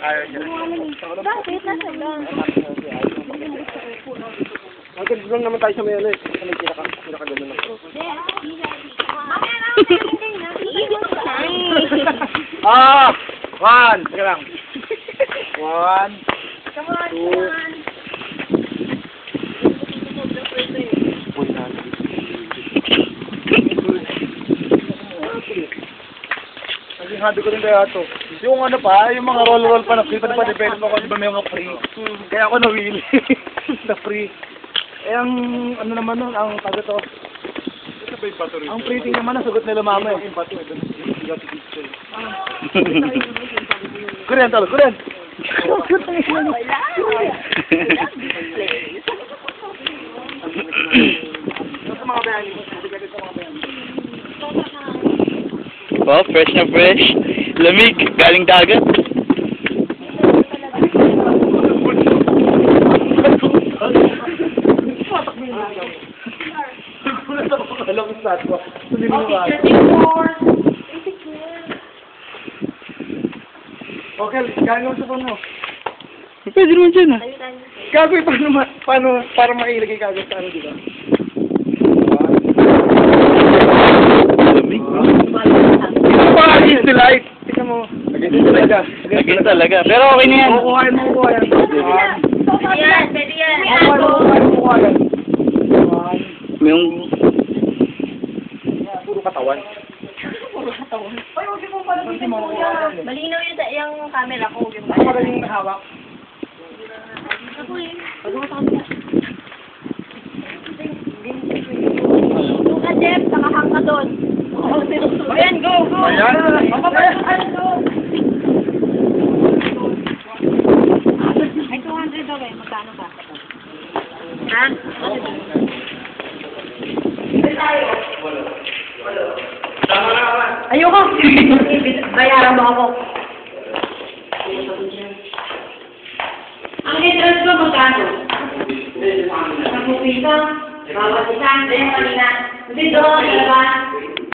Ayaw niya. Bakit? Nasa lang. Hanggang doon naman tayo sa may ano eh. Sa may pinaka, pinaka ganun na. Ah! One! Teka lang. One. Two. Hobby ko rin kaya ito. Yung ano pa, yung mga roll-roll pa na free, pati pa depende mo kung di ba may mga free. Kaya ako nawili. na free. Eh, ang ano naman nun, ang tagot to. Ang pretty naman na sagot nila mama eh. Korean talo, Korean. Oh, fresh na fresh. Lamig, galing dagat. Ba? Okay, gano'n sa mo. Pwede naman dyan ah. Gagawin paano, ma- paano para mailagay agad sa ano, di ba? Lamig. Tingnan mo. Against talaga. Pero okay na yan. Kukuhain mo, kukuhain mo. Yan, pwede yan. Kukuhain mo, kukuhain mo, kukuhain. One. May yung... Puro katawan. Malinaw yun sa yung camera ko. Yung magaling hawak. Yung ka, Jeff, nakahang ka doon. Ayan, go, go. Ayan. Ayan, go. Ay, 200 daw eh. Magkano ka? Ha? Ayoko. Bayaran mo ako. Ang entrance ko magkano? Ang pupisa, bawat isa, hindi, kanina. Hindi doon, diba?